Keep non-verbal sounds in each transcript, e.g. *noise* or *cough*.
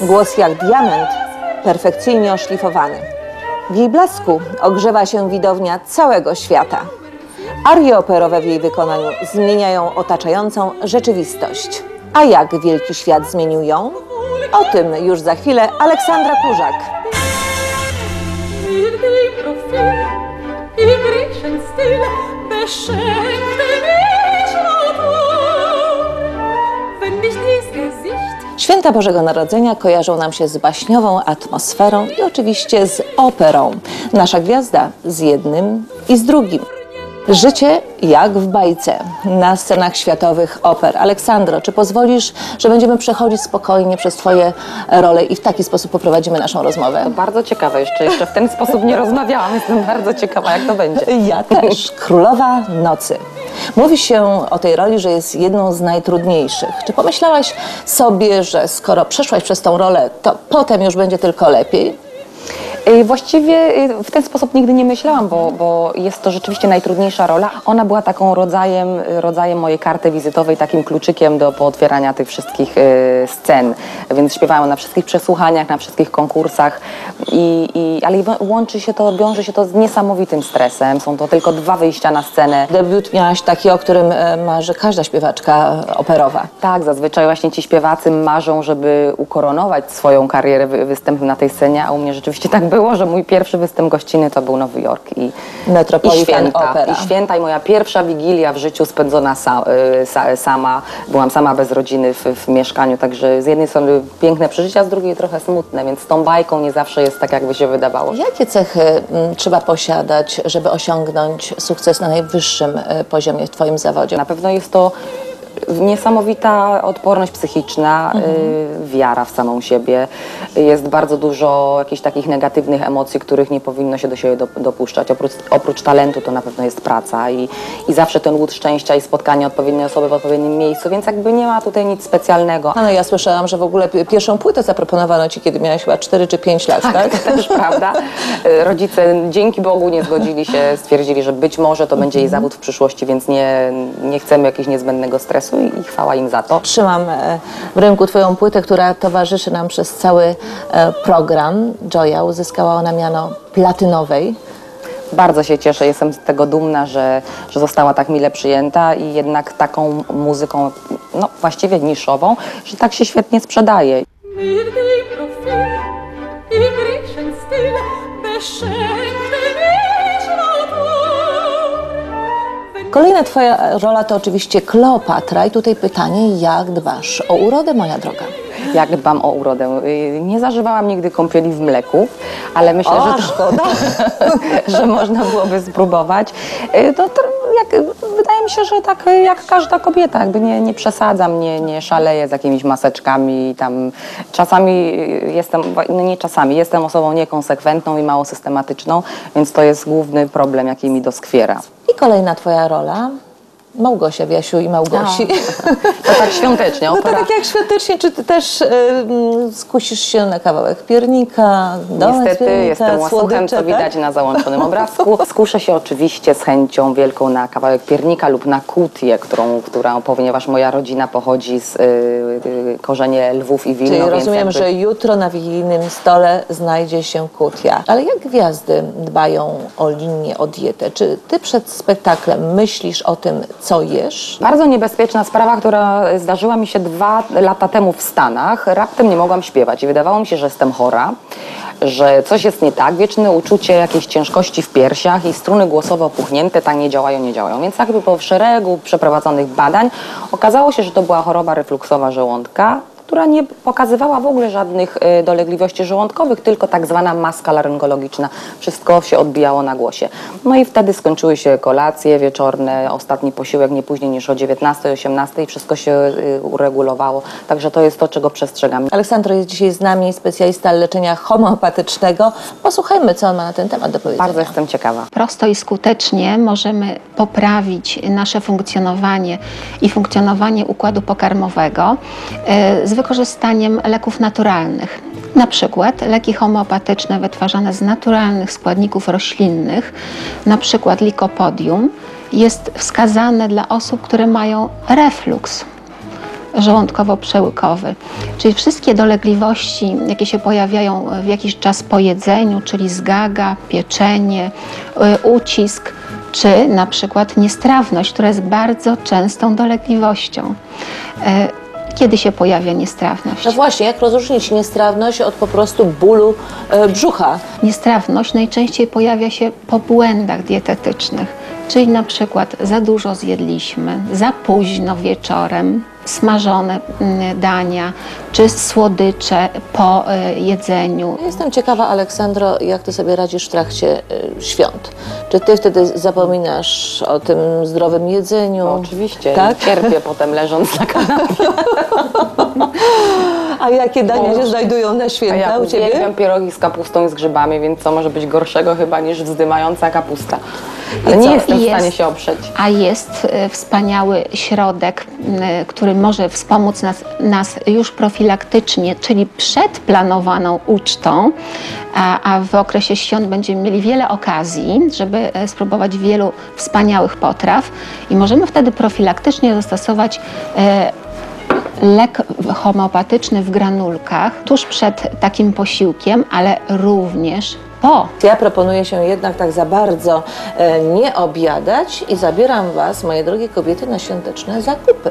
Głos jak diament, perfekcyjnie oszlifowany. W jej blasku ogrzewa się widownia całego świata. Arie operowe w jej wykonaniu zmieniają otaczającą rzeczywistość. A jak wielki świat zmienił ją? O tym już za chwilę Aleksandra Kurzak. Profil mich Święta Bożego Narodzenia kojarzą nam się z baśniową atmosferą i oczywiście z operą. Nasza gwiazda z jednym i z drugim. Życie jak w bajce na scenach światowych oper. Aleksandro, czy pozwolisz, że będziemy przechodzić spokojnie przez Twoje role i w taki sposób poprowadzimy naszą rozmowę? Bardzo ciekawe, jeszcze, jeszcze w ten sposób nie rozmawiałam, jestem bardzo ciekawa, jak to będzie. Ja też. Królowa Nocy. Mówi się o tej roli, że jest jedną z najtrudniejszych. Czy pomyślałaś sobie, że skoro przeszłaś przez tą rolę, to potem już będzie tylko lepiej? Y, Właściwie y, w ten sposób nigdy nie myślałam, bo, bo jest to rzeczywiście najtrudniejsza rola. Ona była taką rodzajem, rodzajem mojej karty wizytowej, takim kluczykiem do pootwierania tych wszystkich y, scen. Więc śpiewałam na wszystkich przesłuchaniach, na wszystkich konkursach, i, i, ale łączy się to, wiąże się to z niesamowitym stresem. Są to tylko dwa wyjścia na scenę. Debiut miałaś taki, o którym e, marzy każda śpiewaczka e, operowa. Tak, zazwyczaj właśnie ci śpiewacy marzą, żeby ukoronować swoją karierę wy- występem na tej scenie, a u mnie rzeczywiście tak było, że mój pierwszy występ gościnny to był Nowy Jork i, i święta. Opera. I święta i moja pierwsza wigilia w życiu spędzona sa, y, sa, sama. Byłam sama bez rodziny w, w mieszkaniu, także z jednej strony piękne przeżycia, z drugiej trochę smutne, więc z tą bajką nie zawsze jest tak, jakby się wydawało. Jakie cechy m, trzeba posiadać, żeby osiągnąć sukces na najwyższym e, poziomie w Twoim zawodzie? Na pewno jest to niesamowita odporność psychiczna, y, wiara w samą siebie. Jest bardzo dużo jakichś takich negatywnych emocji, których nie powinno się do siebie dop- dopuszczać. Oprócz, oprócz talentu to na pewno jest praca i, i zawsze ten łód szczęścia i spotkanie odpowiedniej osoby w odpowiednim miejscu, więc jakby nie ma tutaj nic specjalnego. No ja słyszałam, że w ogóle pi- pierwszą płytę zaproponowano Ci, kiedy miałaś chyba 4 czy 5 lat, tak? To *laughs* też prawda. Y, Rodzice dzięki Bogu nie zgodzili się, stwierdzili, że być może to będzie jej zawód w przyszłości, więc nie, nie chcemy jakiegoś niezbędnego stresu i, i chwała im za to. Trzymam e, w ręku Twoją płytę, która towarzyszy nam przez cały e, program. Joya uzyskała ona miano platynowej. Bardzo się cieszę, jestem z tego dumna, że, że została tak mile przyjęta i jednak taką muzyką, no właściwie niszową, że tak się świetnie sprzedaje. mit Kolejna Twoja rola to oczywiście Kleopatra i tutaj pytanie, jak dbasz o urodę, moja droga? Jak dbam o urodę. Y, Nie zażywałam nigdy kąpieli w mleku, ale myślę, O, że, to, szkoda. *laughs* że można byłoby spróbować. Y, To, to jak, wydaje mi się, że tak y, jak każda kobieta, jakby nie, nie przesadzam, nie, nie szaleję z jakimiś maseczkami. Tam czasami jestem, no nie czasami, jestem osobą niekonsekwentną i mało systematyczną, więc to jest główny problem, jaki mi doskwiera. I kolejna Twoja rola, Małgosia, Wiasiu i Małgosi. *laughs* To tak świątecznie, No to opera. tak jak świątecznie, czy Ty też y, mm, skusisz się na kawałek piernika, Niestety piernika, jestem łasuchem, co widać tak? na załączonym obrazku. *laughs* Skuszę się oczywiście z chęcią wielką na kawałek piernika lub na kutię, którą, którą ponieważ moja rodzina pochodzi z y, y, korzenie lwów i wilno. Czyli rozumiem, jakby- że jutro na wigilijnym stole znajdzie się kutia. Ale jak gwiazdy dbają o linię, o dietę? Czy Ty przed spektaklem myślisz o tym, co jesz? Bardzo niebezpieczna sprawa, która zdarzyła mi się dwa lata temu w Stanach. Raptem nie mogłam śpiewać i wydawało mi się, że jestem chora, że coś jest nie tak. Wieczne uczucie jakiejś ciężkości w piersiach i struny głosowe opuchnięte tak nie działają, nie działają. Więc jakby po szeregu przeprowadzonych badań okazało się, że to była choroba refluksowa żołądka, która nie pokazywała w ogóle żadnych e, dolegliwości żołądkowych, tylko tak zwana maska laryngologiczna. Wszystko się odbijało na głosie. No i wtedy skończyły się kolacje wieczorne, ostatni posiłek nie później niż o 19-18 i wszystko się y, uregulowało. Także to jest to, czego przestrzegam. Aleksandro jest dzisiaj z nami, specjalista leczenia homeopatycznego. Posłuchajmy, co on ma na ten temat do powiedzenia. Bardzo jestem ciekawa. prosto i skutecznie możemy poprawić nasze funkcjonowanie i funkcjonowanie układu pokarmowego e, z wykorzystaniem leków naturalnych. Na przykład leki homeopatyczne wytwarzane z naturalnych składników roślinnych, na przykład likopodium, jest wskazane dla osób, które mają refluks. żołądkowo-przełykowy. Czyli wszystkie dolegliwości, jakie się pojawiają w jakiś czas po jedzeniu, czyli zgaga, pieczenie, y, ucisk, czy na przykład niestrawność, która jest bardzo częstą dolegliwością. Kiedy się pojawia niestrawność? No właśnie, jak rozróżnić niestrawność od po prostu bólu e, brzucha? Niestrawność najczęściej pojawia się po błędach dietetycznych, czyli na przykład za dużo zjedliśmy, za późno wieczorem, smażone mm, dania, czy słodycze po e, jedzeniu. Jestem ciekawa, Aleksandro, jak ty sobie radzisz w trakcie e, świąt? Czy ty wtedy zapominasz o tym zdrowym jedzeniu? No, oczywiście, Tak? cierpię potem leżąc na kanapie. *laughs* A jakie dania się znajdują na A święta ja u ciebie? uwielbiam pierogi z kapustą i z grzybami, więc co może być gorszego chyba niż wzdymająca kapusta. Ale nie jestem w Jest. stanie się oprzeć. A jest e, wspaniały środek, m, który może wspomóc nas, nas już profilaktycznie, czyli przed planowaną ucztą, a, a w okresie świąt będziemy mieli wiele okazji, żeby e, spróbować wielu wspaniałych potraw i możemy wtedy profilaktycznie zastosować e, lek homeopatyczny w granulkach tuż przed takim posiłkiem, ale również po. Ja proponuję się jednak tak za bardzo e, nie objadać i zabieram Was, moje drogie kobiety, na świąteczne zakupy.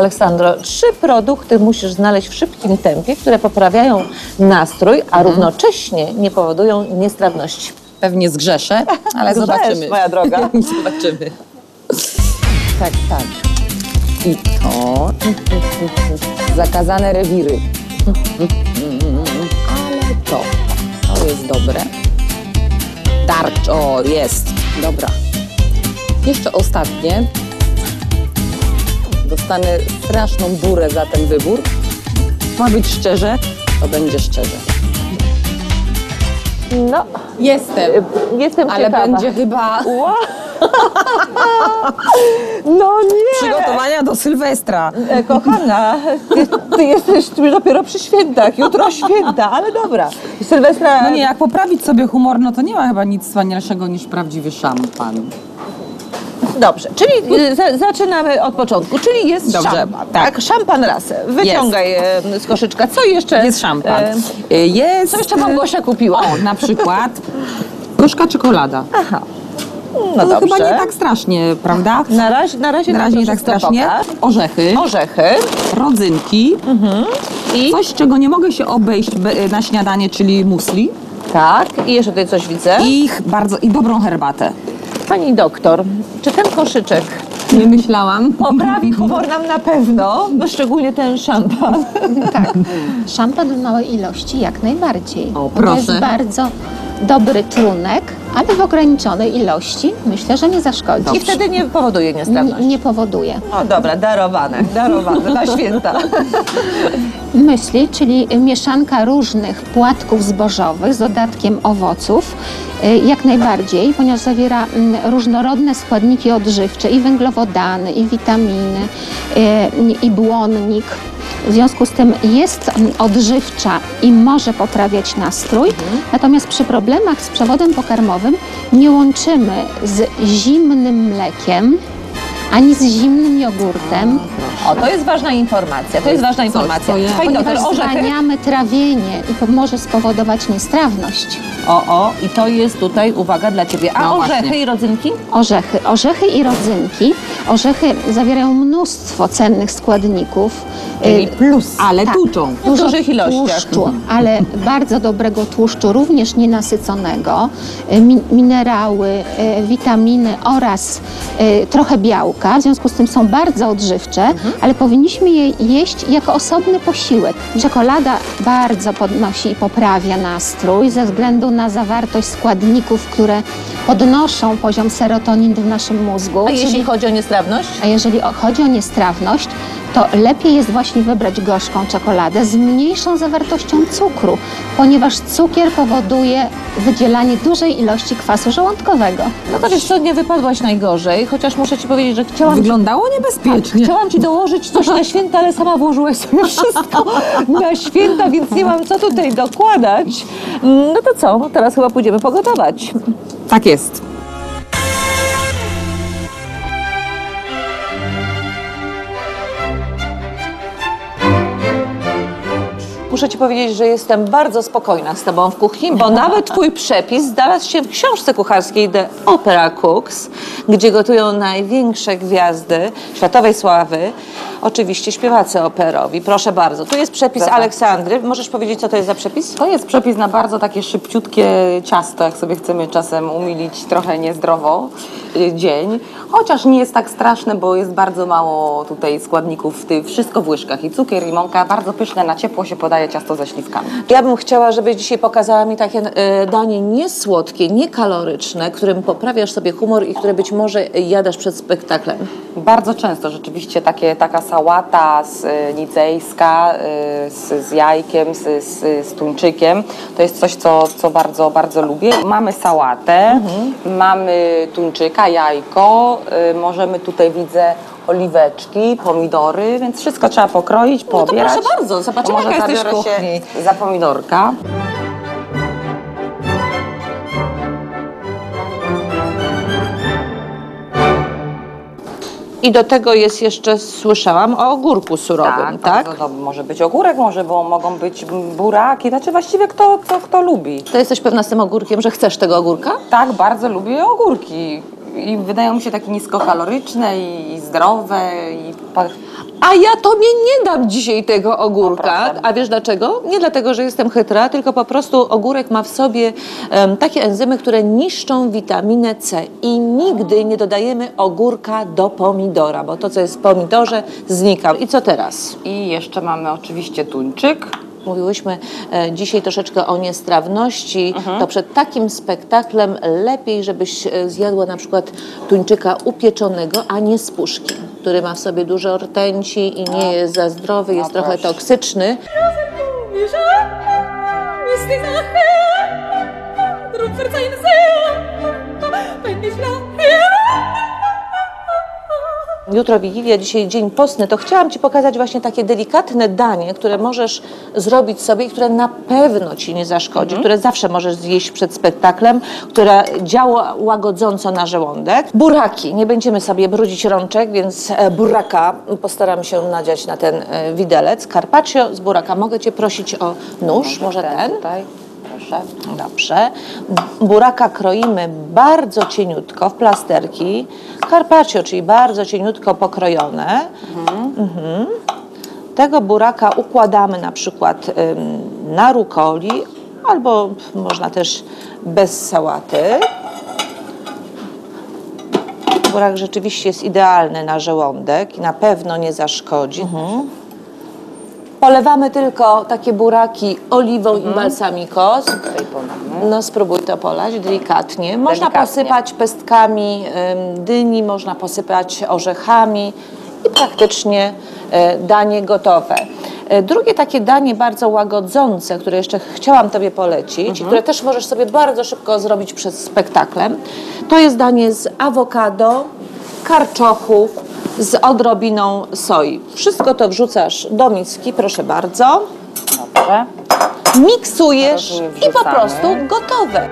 Aleksandro, trzy produkty musisz znaleźć w szybkim tempie, które poprawiają nastrój, a równocześnie nie powodują niestrawności. Pewnie zgrzeszę, ale Grzesz, zobaczymy. moja droga. *laughs* zobaczymy. Tak, tak. I to. Zakazane rewiry. Ale to. To jest dobre. Tarcz. O, jest. Dobra. Jeszcze ostatnie. Dostanę straszną burę za ten wybór. Ma być szczerze, to będzie szczerze. No, Jestem. jestem Ale ciekawa. będzie chyba *laughs* No nie! przygotowania do Sylwestra. E, Kochana, ty, ty jesteś dopiero przy świętach, jutro święta, ale dobra. Sylwestra, No nie, jak poprawić sobie humor, no to nie ma chyba nic wspanialszego niż prawdziwy szampan. Dobrze, czyli y, za, zaczynamy od początku, czyli jest Dobrze, szampan, tak? tak. Szampan raz, wyciągaj e, z koszyczka, co jeszcze? Jest szampan. e, Y, Jest... Co jeszcze Małgosia kupiła? O, na przykład gorzka czekolada. Aha, no No chyba nie tak strasznie, prawda? Na razie, na razie, Na nam razie nie tak strasznie. Orzechy, Orzechy rodzynki, i coś czego nie mogę się obejść be- na śniadanie, czyli musli tak, i jeszcze tutaj coś widzę. i bardzo i dobrą herbatę. Pani doktor, czy ten koszyczek Nie myślałam. poprawi humor nam na pewno, no szczególnie ten szampan. Tak, szampan w małej ilości jak najbardziej. O, Bo To jest proszę. bardzo dobry trunek, ale w ograniczonej ilości myślę, że nie zaszkodzi. I wtedy nie powoduje nie, niestrawności. nie powoduje. O dobra, darowane, darowane na *laughs* święta. Myśli, czyli mieszanka różnych płatków zbożowych z dodatkiem owoców, y, jak najbardziej, ponieważ zawiera mm, różnorodne składniki odżywcze i węglowodany, i witaminy, y, i błonnik. W związku z tym jest odżywcza i może poprawiać nastrój, natomiast przy problemach z przewodem pokarmowym nie łączymy z zimnym mlekiem ani z zimnym jogurtem, O, to jest ważna informacja, to jest ważna informacja. doktor, ponieważ orzechy. zwalniamy trawienie i to może spowodować niestrawność. O, o, i to jest tutaj uwaga dla Ciebie. A No orzechy właśnie. i rodzynki? Orzechy. Orzechy i rodzynki. Orzechy zawierają mnóstwo cennych składników. Czyli Y, plus. Ale Tak. tuczą. W dużych ilościach. Tłuszczu, ale bardzo dobrego tłuszczu, również nienasyconego, y, mi, minerały, y, witaminy oraz trochę białka. W związku z tym są bardzo odżywcze, ale powinniśmy je jeść jako osobny posiłek. Czekolada bardzo podnosi i poprawia nastrój ze względu na zawartość składników, które podnoszą poziom serotoniny w naszym mózgu. A jeśli chodzi o niestrawność? a jeżeli chodzi o niestrawność, to lepiej jest właśnie wybrać gorzką czekoladę z mniejszą zawartością cukru, ponieważ cukier powoduje wydzielanie dużej ilości kwasu żołądkowego. No to wiesz co, nie wypadłaś najgorzej, chociaż muszę ci powiedzieć, że chciałam ci Wyglądało niebezpiecznie. Chciałam ci dołożyć coś na święta, ale sama włożyłaś sobie wszystko na święta, więc nie mam co tutaj dokładać. No to co? Teraz chyba pójdziemy pogotować. Tak jest. Muszę ci powiedzieć, że jestem bardzo spokojna z tobą w kuchni, bo *laughs* nawet twój przepis znalazł się w książce kucharskiej The Opera Cooks, gdzie gotują największe gwiazdy światowej sławy. Oczywiście śpiewacy operowi. Proszę bardzo. Tu jest przepis Dobra. Aleksandry. Możesz powiedzieć, co to jest za przepis? To jest przepis na bardzo takie szybciutkie ciasto, jak sobie chcemy czasem umilić trochę niezdrowo y, dzień. Chociaż nie jest tak straszne, bo jest bardzo mało tutaj składników, wszystko w łyżkach i cukier i mąka. Bardzo pyszne, na ciepło się podaje ciasto ze śliwkami. Ja bym chciała, żebyś dzisiaj pokazała mi takie e, danie niesłodkie, niekaloryczne, którym poprawiasz sobie humor i które być może jadasz przed spektaklem. Bardzo często rzeczywiście takie, taka sałata z, y, nicejska y, z, z jajkiem, z, z, z tuńczykiem. To jest coś, co, co bardzo, bardzo lubię. Mamy sałatę, mamy tuńczyka, jajko, y, możemy tutaj widzę oliweczki, pomidory, więc wszystko trzeba pokroić, No to poobierać. proszę bardzo, zobaczymy, To może jaka jesteś w zabiorę kuchni. się za pomidorka. I do tego jest jeszcze, słyszałam, o ogórku surowym, tak? bardzo dobry. Może być ogórek, może bo mogą być buraki, znaczy właściwie kto, kto, kto lubi. To jesteś pewna z tym ogórkiem, że chcesz tego ogórka? Tak, bardzo lubię ogórki. I wydają mi się takie niskokaloryczne i, i zdrowe. I A ja tobie nie dam dzisiaj tego ogórka. proszę. A wiesz dlaczego? Nie dlatego, że jestem chytra, tylko po prostu ogórek ma w sobie em, takie enzymy, które niszczą witaminę C. I nigdy nie dodajemy ogórka do pomidora, bo to, co jest w pomidorze, znika. I co teraz? I jeszcze mamy oczywiście tuńczyk. Mówiłyśmy e, dzisiaj troszeczkę o niestrawności, Mhm. to przed takim spektaklem lepiej, żebyś e, zjadła na przykład tuńczyka upieczonego, a nie z puszki, który ma w sobie dużo rtęci i nie jest za zdrowy, jest trochę proszę. toksyczny. Wie Jutro Wigilia, dzisiaj dzień postny, to chciałam Ci pokazać właśnie takie delikatne danie, które możesz zrobić sobie i które na pewno Ci nie zaszkodzi, które zawsze możesz zjeść przed spektaklem, które działa łagodząco na żołądek. Buraki. Nie będziemy sobie brudzić rączek, więc e, buraka postaram się nadziać na ten e, widelec. Carpaccio z buraka. Mogę Cię prosić o nóż, może ten? Tutaj, Dobrze. Buraka kroimy bardzo cieniutko w plasterki. Carpaccio, czyli bardzo cieniutko pokrojone. Mhm. Tego buraka układamy na przykład na rukoli albo można też bez sałaty. Burak rzeczywiście jest idealny na żołądek i na pewno nie zaszkodzi. Polewamy tylko takie buraki oliwą i balsamikos. Tutaj podamy. No spróbuj to polać delikatnie. Można Delikatnie. posypać pestkami dyni, można posypać orzechami i praktycznie e, danie gotowe. E, Drugie takie danie bardzo łagodzące, które jeszcze chciałam Tobie polecić i które też możesz sobie bardzo szybko zrobić przed spektaklem, to jest danie z awokado, karczochów, z odrobiną soi. Wszystko to wrzucasz do miski, proszę bardzo, Dobrze. miksujesz i po prostu gotowe.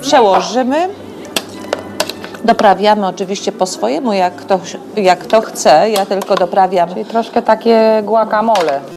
Przełożymy. Doprawiamy oczywiście po swojemu, jak kto, jak kto chce. Ja tylko doprawiam Czyli troszkę takie guacamole.